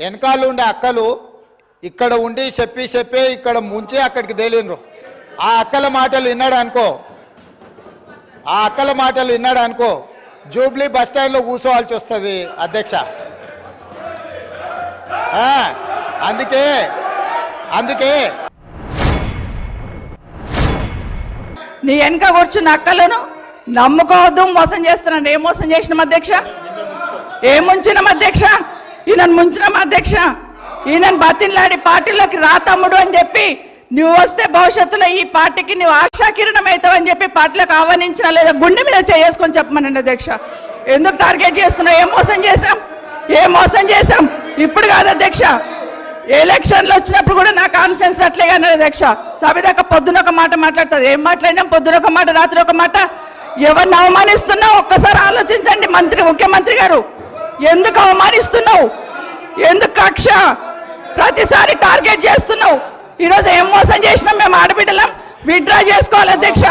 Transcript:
వెనకాల ఉండే అక్కలు ఇక్కడ ఉండి చెప్పి చెప్పి ఇక్కడ ముంచి అక్కడికి తేలిండ్రు. ఆ అక్కల మాటలు విన్నాడు అనుకో. ఆ అక్కల మాటలు విన్నాడు అనుకో. జూబ్లీ బస్ స్టాండ్లో కూర్చోవాల్సి వస్తుంది అధ్యక్ష. ఆ, అందుకే అందుకే. నీ వెనక కూర్చున్న అక్కలను నమ్ముకోవద్దు మోసం చేస్తున్నాను ఏం మోసం చేసినాం అధ్యక్ష? ఏం ముంచినాం అధ్యక్ష? ఈయనను ముంచినాం అధ్యక్ష. ఈయనను బతిన్లాడి పార్టీలోకి రా తమ్ముడు అని చెప్పి నువ్వు వస్తే భవిష్యత్తులో ఈ పార్టీకి నువ్వు ఆశాకిరణం అవుతావని చెప్పి పార్టీలకు ఆహ్వానించిన లేదా గుండె మీద చేసుకొని చెప్పమనండి అధ్యక్ష. ఎందుకు టార్గెట్ చేస్తున్నావు? ఏం మోసం చేశాం? ఏం మోసం చేశాం? ఇప్పుడు కాదు అధ్యక్ష. ఎలక్షన్లు వచ్చినప్పుడు కూడా నా కాన్ఫిడెన్స్ అట్లేగా కానీ అధ్యక్ష. సభ పొద్దున ఒక మాట మాట్లాడుతుంది. ఏం మాట్లాడినాం? పొద్దున ఒక మాట రాత్రి ఒక మాట. ఎవరిని అవమానిస్తున్నావు? ఒక్కసారి ఆలోచించండి మంత్రి ముఖ్యమంత్రి గారు. ఎందుకు అవమానిస్తున్నావు? ఎందుకు కక్ష? ప్రతిసారి టార్గెట్ చేస్తున్నావు. ఈరోజు ఏం మోసం చేసినాం మేము ఆడబిడ్డలం. విత్డ్రా చేసుకోవాలి అధ్యక్ష.